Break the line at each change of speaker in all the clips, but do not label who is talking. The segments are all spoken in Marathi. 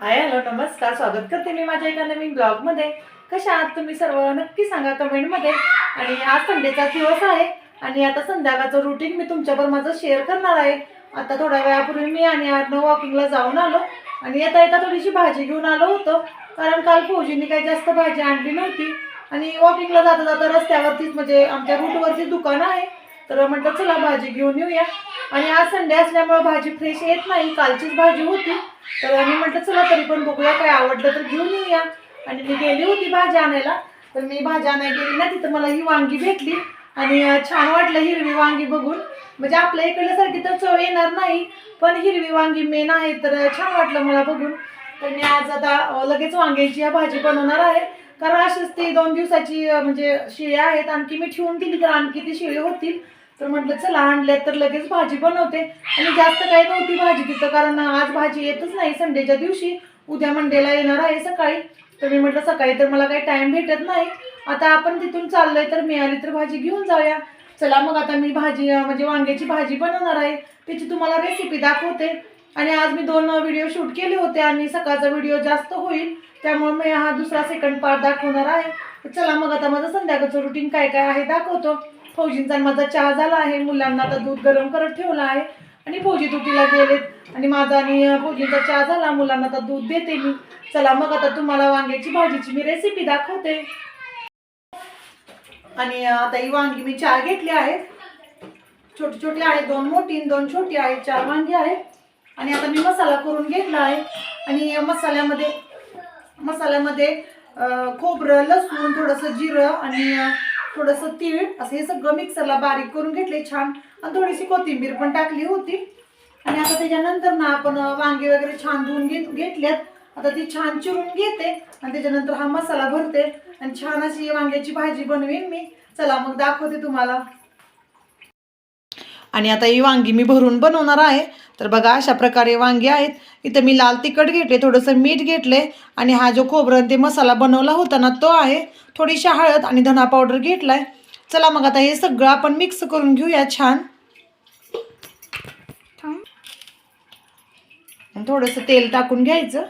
हाय हॅलो नमस्कार. स्वागत करते मी माझ्या एका नवीन ब्लॉगमध्ये. कशा आहात तुम्ही सर्व? नक्की सांगा कमेंटमध्ये. आणि आज संडेचा दिवस आहे आणि आता संध्याकाळचं रुटीन मी तुमच्यावर माझं शेअर करणार आहे. आता थोड्या वेळापूर्वी मी आणि आडनं वॉकिंगला जाऊन आलो आणि येता येता थोडीशी भाजी घेऊन आलो होतो. कारण काल फौजीने काही जास्त भाजी आणली नव्हती. आणि वॉकिंगला जाता जाता रस्त्यावरतीच म्हणजे आमच्या रूटवरती दुकान आहे. तर म्हटलं चला भाजी घेऊन येऊया. आणि आज संडे असल्यामुळे भाजी फ्रेश येत नाही. कालचीच भाजी होती. तर मी म्हटलं चला तरी पण बघूया काय आवडलं तर घेऊन येऊया. आणि मी गेली होती भाजी आणायला. तर मी भाजी आणायला गेली ना तिथं मला ही वांगी भेटली. आणि छान वाटलं हिरवी वांगी बघून. म्हणजे आपल्या इकडल्यासारखी तर चव येणार नाही पण हिरवी वांगी मेन आहे तर छान वाटलं मला बघून. तर मी आज आता लगेच वांग्याची या भाजी बनवणार आहे. कारण अशीच ती दोन दिवसाची म्हणजे शिळी आहेत. आणखी मी ठेवून दिली तर आणखी ती शिळी होतील. तर म्हटलं चला आणल्यात तर लगेच भाजी बनवते. आणि जास्त काही नव्हती भाजी तिथं कारण आज भाजी येतच नाही संडेच्या दिवशी. उद्या मंडेला येणार आहे सकाळी. तर मी म्हटलं सकाळी तर मला काही टाइम भेटत नाही. आता आपण तिथून चाललोय तर मिळाली तर भाजी घेऊन जाऊया. चला मग आता मी भाजी म्हणजे वांग्याची भाजी बनवणार आहे. त्याची तुम्हाला रेसिपी दाखवते. आणि आज मी दोन व्हिडिओ शूट केले होते आणि सकाळचा व्हिडिओ जास्त होईल त्यामुळे मी हा दुसरा सेकंड पार्ट दाखवणार आहे. चला मग आता माझं संध्याकाळचं रुटीन काय काय आहे दाखवतो. फौजींचा आणि माझा चहा झाला आहे मुलांना आता दूध गरम करत ठेवलं आहे. आणि फौजी तुटीला गेलेत. आणि माझा आणि फौजींचा चहा झाला मुलांना आता दूध देते मी. चला मग आता तुम्हाला वांग्याची भाजीची मी रेसिपी दाखवते. आणि आता ही वांगी मी चार घेतली आहेत. छोटी छोटी आहेत दोन मोठी दोन छोटी आहेत. चार वांगी आहेत. आणि आता मी मसाला करून घेतला आहे आणि या मसाल्यामध्ये मसाल्यामध्ये खोबरं लसूण थोडंसं जिरं आणि थोडंसं तीळ असं हे सगळं मिक्सरला बारीक करून घेतले छान. आणि थोडीशी कोथिंबीर पण टाकली होती. आणि आता त्याच्यानंतर ना आपण वांगे वगैरे छान धुवून घेत घेतल्यात. आता ती छान चिरून घेते आणि त्याच्यानंतर हा मसाला भरते. आणि छान अशी वांग्याची भाजी बनवीन मी. चला मग दाखवते तुम्हाला. आणि आता ही वांगी मी भरून बनवणार आहे. तर बघा अशा प्रकारे वांगी आहेत. इथं मी लाल तिखट घेतले थोडंसं मीठ घेतले आणि हा जो खोबरं ते मसाला बनवला होता ना तो आहे. थोडीशी हळद आणि धना पावडर घेतलाय. चला मग आता हे सगळं आपण मिक्स करून घेऊया छान. आणि थोडंसं तेल टाकून घ्यायचं.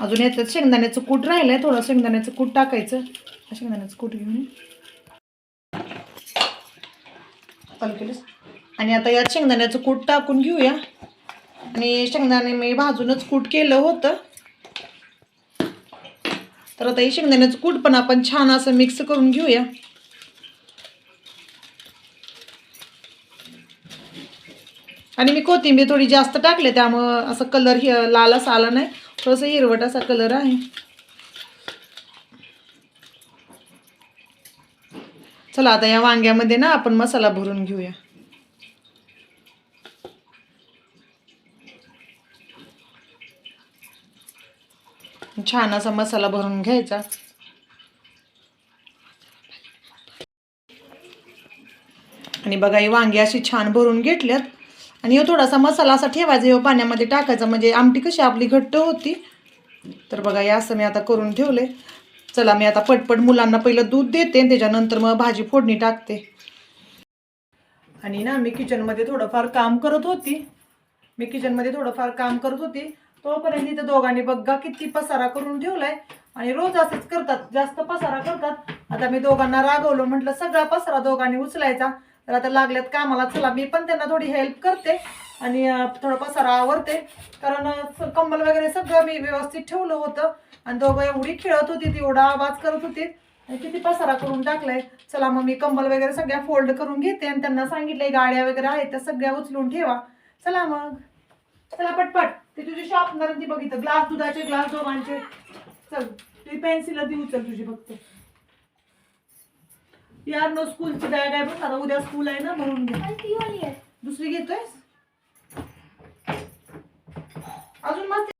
अजून याच्यात शेंगदाण्याचं कूट राहिलंय थोडं शेंगदाण्याचं कूट टाकायचं. शेंगदाण्याचं कूट घेऊन ये. चालू आणि आता यात शेंगदाण्याचं कूट टाकून घेऊया. आणि शेंगदाणे मी भाजूनच कूट केलं होतं. तर आता हे शेंगदाण्याचं कूट पण आपण छान असं मिक्स करून घेऊया. आणि मी कोथिंबीर थोडी जास्त टाकले त्यामुळं असं कलर हि आला नाही. थोडंसं हिरवट असा कलर आहे. चला आता या वांग्यामध्ये ना आपण मसाला भरून घेऊया. छान असा मसाला भरून घ्यायचा. आणि बघा ही वांगी अशी छान भरून घेतल्यात. आणि थोडासा मसाला असा ठेवायचा हो पाण्यामध्ये टाकायचा. म्हणजे आमटी कशी आपली घट्ट होती. तर बघा हे असं मी आता करून ठेवले. चला मी आता पटपट मुलांना पहिलं दूध देते त्याच्यानंतर मग भाजी फोडणी टाकते. आणि ना मी किचनमध्ये थोडंफार काम करत होती. मी किचनमध्ये थोडंफार काम करत होती. तोपर्यंत इथं दोघांनी बघा किती पसारा करून ठेवलाय. आणि रोज असेच करतात जास्त पसारा करतात. आता मी दोघांना रागवलो म्हटलं सगळा पसारा दोघांनी उचलायचा. तर आता लागल्यात कामाला चला मी पण त्यांना थोडी हेल्प करते आणि अं, थोडा पसारा आवरते. कारण कंबल वगैरे सगळं मी व्यवस्थित ठेवलं होतं आणि दोघं एवढी खेळत होती ती एवढा आवाज करत होती. आणि किती पसारा करून टाकलाय. चला मग मी कंबल वगैरे सगळ्या फोल्ड करून घेते आणि त्यांना सांगितलंय गाड्या वगैरे आहेत त्या सगळ्या उचलून ठेवा. चला मग. चला पटपट. ते तुझी शॉपनर ती बघितलं. ग्लास दुधाचे ग्लास दोघांचे. चल तुझी पेन्सिल ती उचल तुझी फक्त. यार नो स्कूलची बॅग आहे बघ आता उद्या स्कूल आहे ना म्हणून घे. दुसरी घेतोय अजून मस्त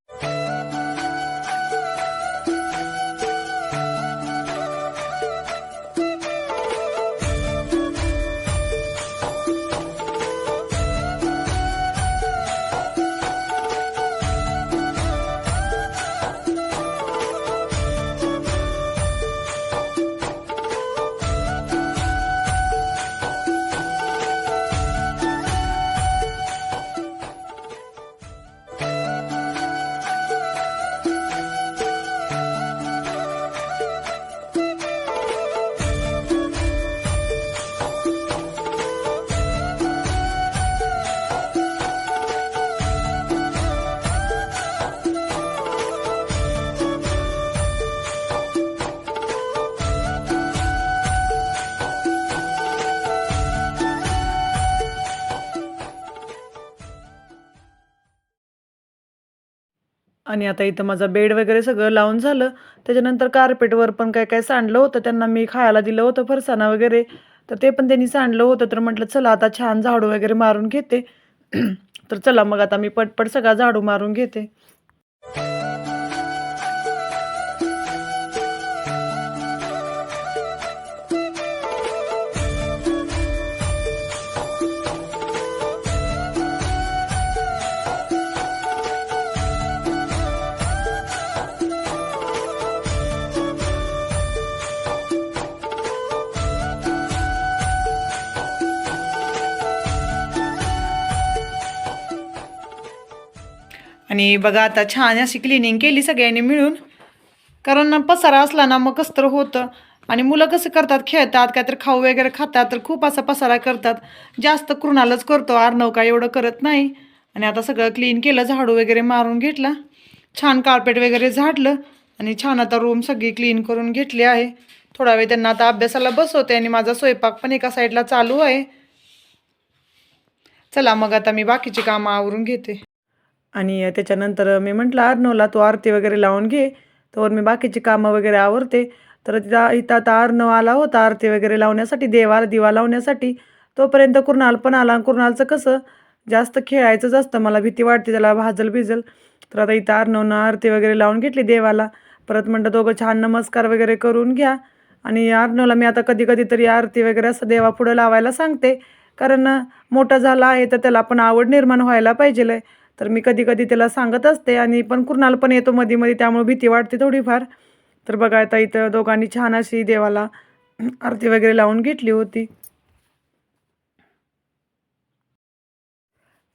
आणि आता इथं माझा बेड वगैरे सगळं लावून झालं. त्याच्यानंतर कार्पेटवर पण काय काय सांडलं होतं त्यांना मी खायला दिलं होतं फरसाणा वगैरे. तर ते पण त्यांनी सांडलं होतं तर म्हटलं चला आता छान झाडू वगैरे मारून घेते. तर चला मग आता मी पटपट सगळा झाडू मारून घेते. आणि बघा आता छान अशी क्लिनिंग केली सगळ्यांनी मिळून. कारण पसारा असला ना मग कसं तर होतं. आणि मुलं कसं करतात खेळतात काहीतरी खाऊ वगैरे खातात तर खूप असा पसारा करतात. जास्त कृणालाच करतो आर्नव काय एवढं करत नाही. आणि आता सगळं क्लीन केलं झाडू वगैरे मारून घेतला. छान कार्पेट वगैरे झाडलं. आणि छान आता रूम सगळी क्लीन करून घेतली आहे. थोडा वेळ त्यांना आता अभ्यासाला बसवते आणि माझा स्वयंपाक पण एका साईडला चालू आहे. चला मग आता मी बाकीची कामं आवरून घेते. आणि त्याच्यानंतर मी म्हटलं अर्णवला तू आरती वगैरे लावून घे. तर मी बाकीची कामं वगैरे आवरते. तर तिथं इथं आता अर्णव आला होता आरती वगैरे लावण्यासाठी देवाला दिवा लावण्यासाठी. तोपर्यंत कुणाल पण आला कुणालचं कसं जास्त खेळायचंच असतं. मला भीती वाटते त्याला भाजल भिजल तर आता इथं अर्णवनं आरती वगैरे लावून घेतली देवाला. परत म्हणलं दोघं छान नमस्कार वगैरे करून घ्या. आणि अर्णवला मी आता कधी कधी तरी आरती वगैरे असं देवापुढं लावायला सांगते. कारण मोठा झाला आहे तर त्याला पण आवड निर्माण व्हायला पाहिजे तर मी कधी कधी त्याला सांगत असते आणि पण कुणाल पण येतो मध्ये मध्ये त्यामुळे भीती वाटते थोडीफार. तर बघा आता इथं दोघांनी छान अशी देवाला आरती वगैरे लावून घेतली होती.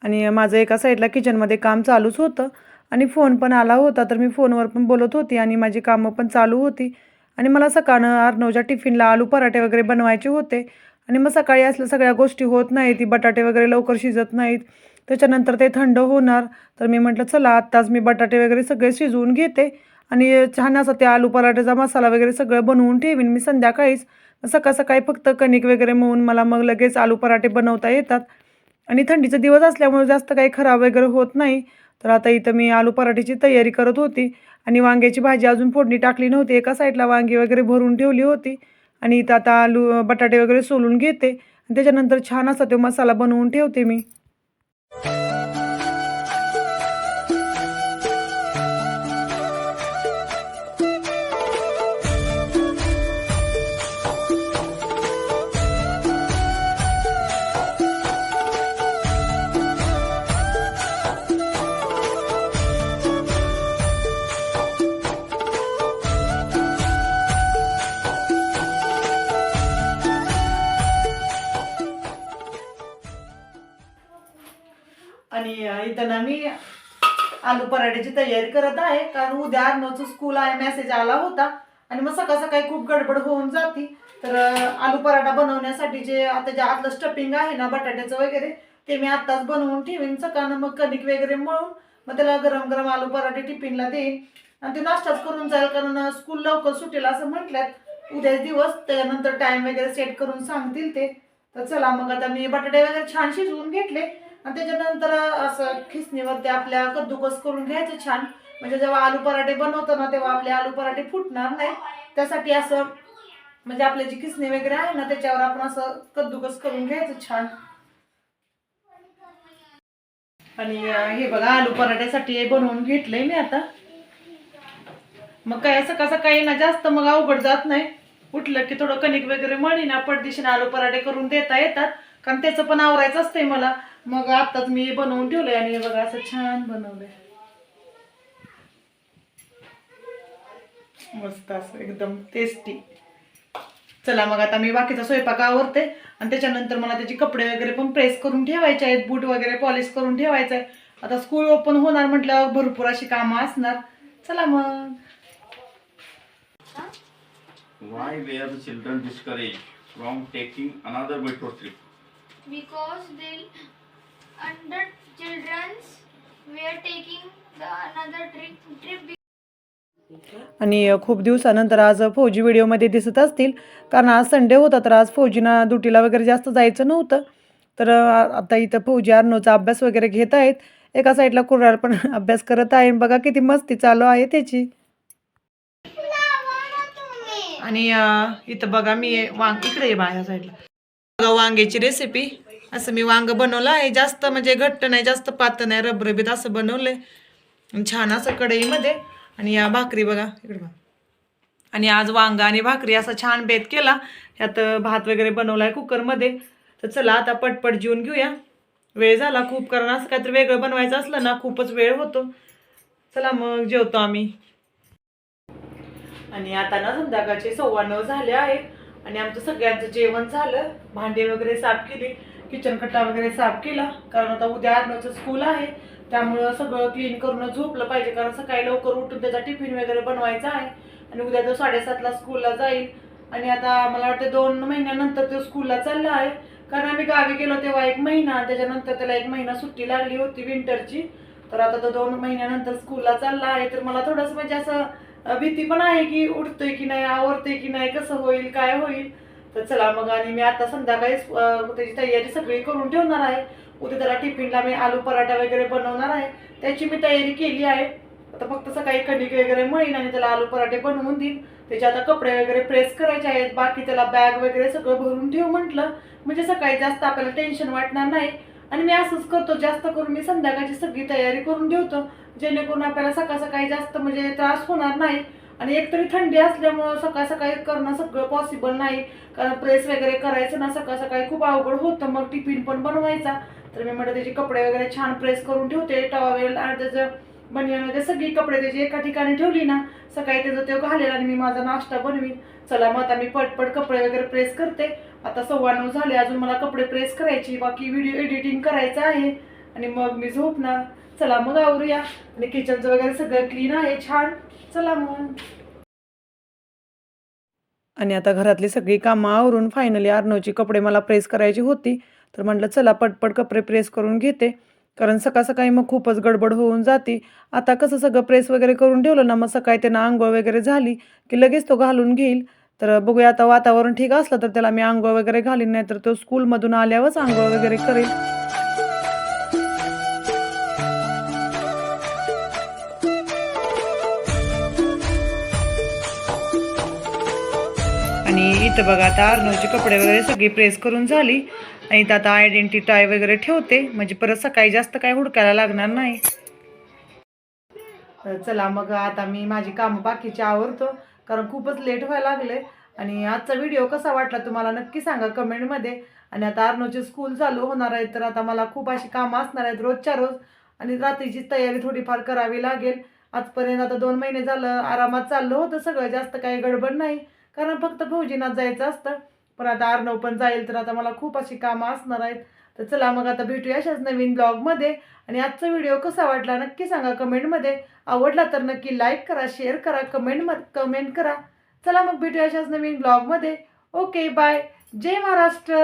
आणि माझं एका साईडला किचनमध्ये काम चालूच होतं आणि फोन पण आला होता तर मी फोनवर पण बोलत होती आणि माझी कामं पण चालू होती. आणि मला सकाळनं अर्नवच्या टिफिनला आलू पराठे वगैरे बनवायचे होते. आणि मग सकाळी असल्या सगळ्या गोष्टी होत नाहीत ती बटाटे वगैरे लवकर शिजत नाहीत. त्याच्यानंतर ते थंड होणार. तर मी म्हटलं चला आत्ताच मी बटाटे वगैरे सगळे शिजवून घेते आणि छान असं ते आलू पराठ्याचा मसाला वगैरे सगळं बनवून ठेवीन मी संध्याकाळीच. सकाळ सकाळी फक्त कणिक वगैरे मळून मला मग लगेच आलू पराठे बनवता येतात. आणि थंडीचा दिवस असल्यामुळे जास्त काही खराब वगैरे होत नाही. तर आता इथं मी आलू पराठ्याची तयारी करत होती आणि वांग्याची भाजी अजून फोडणी टाकली नव्हती. एका साईडला वांगी वगैरे भरून ठेवली होती आणि इथं आता आलू बटाटे वगैरे सोलून घेते. आणि त्याच्यानंतर छान असा तो मसाला बनवून ठेवते मी. आणि इथं ना मी आलू पराठ्याची तयारी करत आहे. कारण उद्या अर्णवचं स्कूल आहे मेसेज आला होता. आणि मग सकाळ सकाळी खूप गडबड होऊन जाती. तर आलू पराठा बनवण्यासाठी जे आता जे आतलं स्टफिंग आहे ना बटाट्याचं वगैरे ते मी आत्ताच बनवून ठेवीन. सकाळनं मग कणिक वगैरे मळून मग त्याला गरम गरम आलू पराठे टिफिनला देईन. आणि ते नाश्ताच करून जाईल कारण स्कूल लवकर सुटेल असं म्हटल्यात. उद्याच दिवस त्याच्यानंतर टाईम वगैरे सेट करून सांगतील ते. तर चला मग आता मी बटाटे वगैरे छान शिजवून घेतले. आणि त्याच्यानंतर असं खिसणीवरती आपल्या कद्दूकस करून घ्यायचं छान. म्हणजे जेव्हा आलू पराठे बनवतो ना तेव्हा आपले आलू पराठे फुटणार नाही. त्यासाठी असं म्हणजे आपली जी खिसणी वगैरे आहे ना त्याच्यावर आपण असं कद्दूकस करून घ्यायचं छान. आणि हे बघा आलू पराठ्यासाठी बनवून घेतलंय मी आता. मग काय सकाळ सकाळी ना जास्त मग अवघड जात नाही. उठलं की थोडं कणिक वगैरे मळी ना पडदिशीने आलू पराठे करून देता येतात. कारण त्याचं पण आवरायचं असतंय मला. मग आताच मी बनवून ठेवलंय आणि हे बघा असं छान बनवलंय. मस्त असं एकदम टेस्टी चला मग आता मी बाकीचा स्वयंपाक आवरते आणि त्याच्यानंतर मला त्याचे कपडे वगैरे पण प्रेस करून ठेवायचे आहेत बूट वगैरे पॉलिश करून ठेवायचं आहे आता स्कूल ओपन होणार म्हटल्यावर भरपूर अशी कामं असणार. चला मग.
Why were the children discouraged from taking another metro trip?
because they under children's were taking the another trip trip
आणि खूप दिवसानंतर आज फौजी व्हिडिओमध्ये दिसत असतील. कारण आज संडे होता तर आज फौजीना ड्युटीला वगैरे जास्त जायचं नव्हतं. तर आता इथं फौजी अर्नोचा अभ्यास वगैरे घेत आहेत. एका साईडला कुर्राड पण अभ्यास करत आहे. बघा किती मस्ती चालू आहे त्याची. आणि इथं बघा मी वांग इकडे ये साईडला बघा वांग्याची रेसिपी असं मी वांग बनवलं आहे. जास्त म्हणजे घट्ट नाही जास्त पातळ नाही रबरबीत असं बनवलंय. आणि छान असं कढईमध्ये. आणि या भाकरी बघा इकडे बघा. आणि आज वांगा आणि भाकरी असा छान बेत केला. यात भात वगैरे बनवला आहे कुकरमध्ये. तर चला आता पटपट जेवून घेऊया. वेळ झाला खूप कारण असं काहीतरी वेगळं बनवायचं असलं ना खूपच वेळ होतो. चला मग जेवतो आम्ही. आणि आता ना संध्याकाळचे सव्वा नऊ झाले आहेत. आणि आमचं सगळ्यांचं जेवण झालं. भांडे वगैरे साफ केली. किचन कट्टा वगैरे साफ केला. कारण आता उद्या आर्नवचं स्कूल आहे. त्यामुळं सगळं क्लीन करून झोपलं पाहिजे. कारण सकाळी लवकर उठून त्याचा टिफिन वगैरे बनवायचा आहे. आणि उद्या तो साडेसातला स्कूलला जाईल. आणि आता मला वाटतं दोन महिन्यानंतर तो स्कूलला चालला आहे. कारण आम्ही गावी गेलो तेव्हा एक महिना. त्याच्यानंतर त्याला एक महिना सुट्टी लागली होती विंटरची तर आता तो दोन महिन्यानंतर स्कूलला चालला आहे. तर मला थोडंसं म्हणजे असं भीती पण आहे की उठतोय की नाही आवडतोय की नाही कसं होईल काय होईल. तर चला मग आणि मी आता संध्याकाळीच त्याची तयारी सगळी करून ठेवणार आहे. उद्या त्याला टिफिनला मी आलू पराठा वगैरे बनवणार आहे. त्याची मी तयारी केली आहे. आता फक्त सकाळी कणिक वगैरे मळीन आणि त्याला आलू पराठे बनवून देईन. त्याचे आता कपडे वगैरे प्रेस करायचे आहेत. बाकी त्याला बॅग वगैरे सगळं भरून ठेव म्हटलं. म्हणजे सकाळी जास्त आपल्याला टेन्शन वाटणार नाही. आणि मी असंच करतो. जास्त करून मी संध्याकाळची सगळी तयारी करून ठेवतो. जेणेकरून आपल्याला सकाळ सकाळी जास्त म्हणजे त्रास होणार नाही. आणि एकतरी थंडी असल्यामुळं सकाळ सकाळी करणं सगळं पॉसिबल नाही. कारण प्रेस वगैरे करायचं ना सकाळ सकाळी खूप अवघड होतं. मग टिफिन पण बनवायचा. तर मी म्हटलं त्याचे कपडे वगैरे छान प्रेस करून ठेवते. टॉवेल आणि त्याचं बनियान वगैरे सगळी कपडे त्याची एका ठिकाणी ठेवली ना सकाळी त्याचं ते घालेल आणि मी माझा नाश्ता बनवीन. चला मग आता मी पटपट कपडे वगैरे प्रेस करते. आता सव्वा नऊ झाले अजून मला कपडे प्रेस करायची. बाकी व्हिडिओ एडिटिंग करायचं आहे. आणि मग मी झोपणार. चला मग आवरूया. आणि किचनचं वगैरे सगळं क्लीन आहे छान. चला मग. आणि आता घरातली सगळी कामं आवरून फायनली आर्नवची कपडे मला प्रेस करायची होती. तर म्हटलं चला पटपट कपडे प्रेस करून घेते. कारण सकाळ सकाळी मग खूपच गडबड होऊन जाते. आता कसं सगळं प्रेस वगैरे करून ठेवलं ना मग सकाळी त्यांना आंघोळ वगैरे झाली की लगेच तो घालून घेईल. तर बघूया आता वातावरण ठीक असलं तर त्याला मी आंघोळ वगैरे घालीन नाही तर तो स्कूलमधून आल्यावरच आंघोळ वगैरे करेल. आणि इथं बघा आता अर्नवचे कपडे वगैरे सगळी प्रेस करून झाली. आणि इथं आता आयडेंटिटी टाय वगैरे ठेवते. म्हणजे परत सकाळी जास्त काय हुडकायला लागणार नाही. तर चला मग आता मी माझी कामं बाकीची आवरतो. कारण खूपच लेट व्हायला लागले आणि आजचा व्हिडिओ कसा वाटला तुम्हाला नक्की सांगा कमेंटमध्ये आणि आता अर्नवचे स्कूल चालू होणार आहेत तर आता मला खूप अशी कामं असणार आहेत रोजच्या रोज. आणि रात्रीची तयारी थोडीफार करावी लागेल. आजपर्यंत आता दोन महिने झालं. आरामात चाललं होतं सगळं. जास्त काही गडबड नाही. कारण फक्त फौजीनात जायचं असतं. पण आता अर्णव पण जाईल तर आता मला खूप अशी कामं असणार आहेत. तर चला मग आता भेटूया अशाच नवीन ब्लॉगमध्ये. आणि आजचा व्हिडिओ कसा वाटला नक्की सांगा कमेंटमध्ये. आवडला तर नक्की लाईक करा शेअर करा कमेंट कमेंट करा. चला मग भेटूया अशाच नवीन ब्लॉगमध्ये. ओके बाय जय महाराष्ट्र.